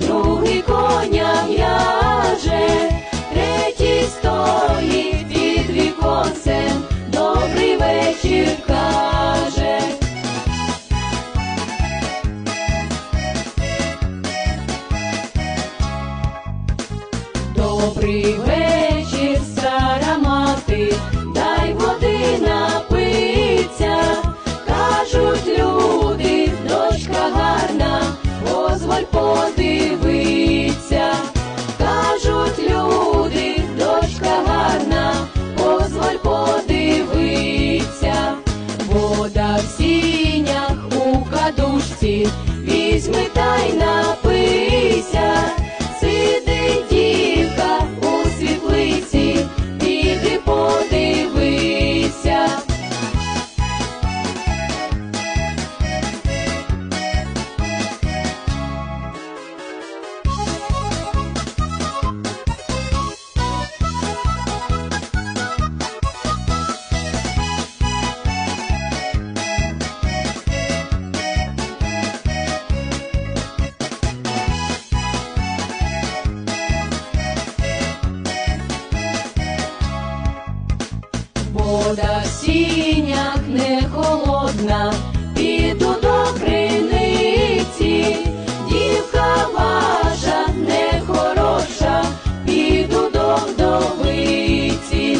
другий коня в'яже, третій стоїть під віконцем, добрий вечір каже. Добрий вечір. всіх, візьми та й на. Вода в сінях не холодна, піду до криниці, дівка ваша не хороша, піду до вдовиці,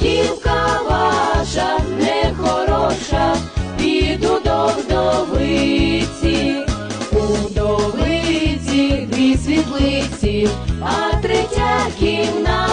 дівка ваша не хороша, піду до вдовиці, у вдовиці дві світлиці, а третя кімната,